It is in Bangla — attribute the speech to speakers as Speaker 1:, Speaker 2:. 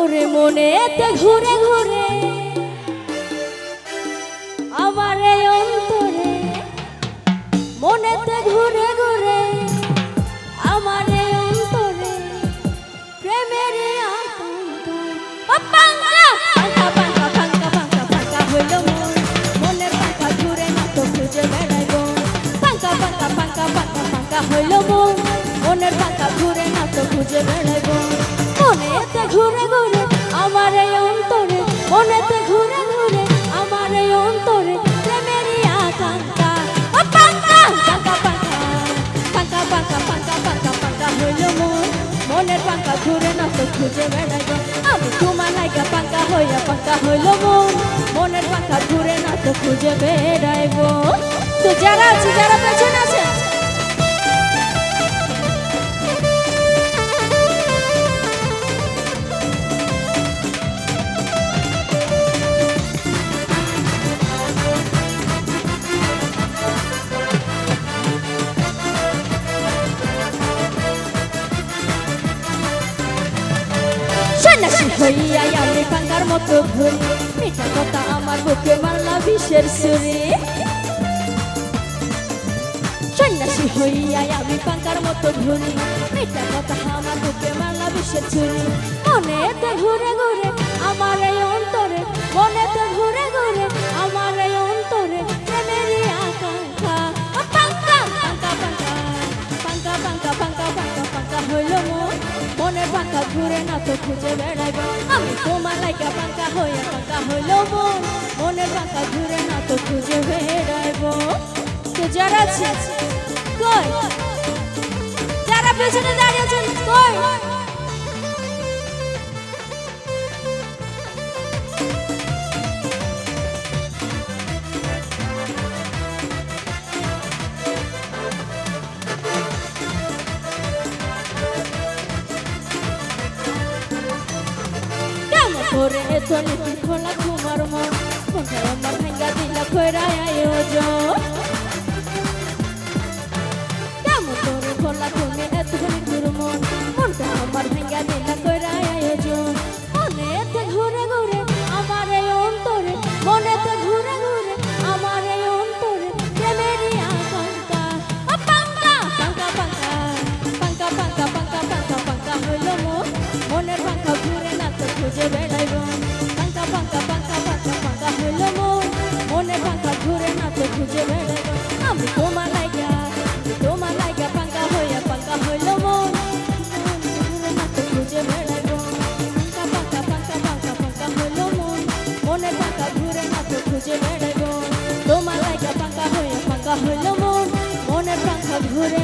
Speaker 1: ওরে মনেতে ঘুরে ঘুরে আমার এই অন্তরে, মনেতে ঘুরে ঘুরে আমার এই অন্তরে, প্রেমের হইল মন। মনের পাঙ্কা ঘুরে না তো খুঁজে বেড়াইব। মনেতে ঘুরে ঘুরে, আমার এই অন্তরে, মনেতে ঘুরে ঘুরে, আমার এই অন্তরে মনের পাঙ্কা ঘুরে না খুঁজে বেড়াই আমি নাইকা পাঙ্কা হইয়া পাঙ্কা হইল মন। মনের পাঙ্কা ঘুরে না তো খুঁজে বেড়াইব। তো যারা আছে, যারা সন্ন্যাসী হইয়া আমি পাঙ্গার মতো ঘুরি। মিঠা কথা আমার বুকে মারলা বিষের সুরে সন্ন্যাসী হইয়াই আমি পাঙ্গার মতো ঘুরি। মিঠা কথা আমার বুকে মারলা বিষের ছুরি। মনেতে ঘুরে ঘুরে ঘুরে না তো খুঁজে বেড়াইব আমি তোমার লাইকা পাঙ্কা হইয়া পাঙ্কা হইল মন মনের পাঙ্কা ঘুরে না তো খুঁজে বেড়াইব তো যারা আছে, কই? যারা পেছনে কেমন তোলে নীতি খোলা তোমার মন। মনটা আমার ভাঙ্গা দিলা না তো খুঁজে বেড়াইব পাঙ্কা পাঙ্কা পাঙ্কা পাঙ্কা পাঙ্কা হইল মন। মনের পাঙ্কা ঘুরে না তো খুঁজে বেড়াইব। আমি তোমার লাইগা তোমার লাইগা পাঙ্কা হইয়া পাঙ্কা হইল মন। ঘুরে না তো খুঁজে বেড়াইব। পাঙ্কা পাঙ্কা পাঙ্কা পাঙ্কা পাঙ্কা হইল মন। মনের পাঙ্কা ঘুরে না তো খুঁজে বেড়াইব। তোমার লাইগা পাঙ্কা হইয়া পাঙ্কা হইল মন। মনের পাঙ্কা ঘুরে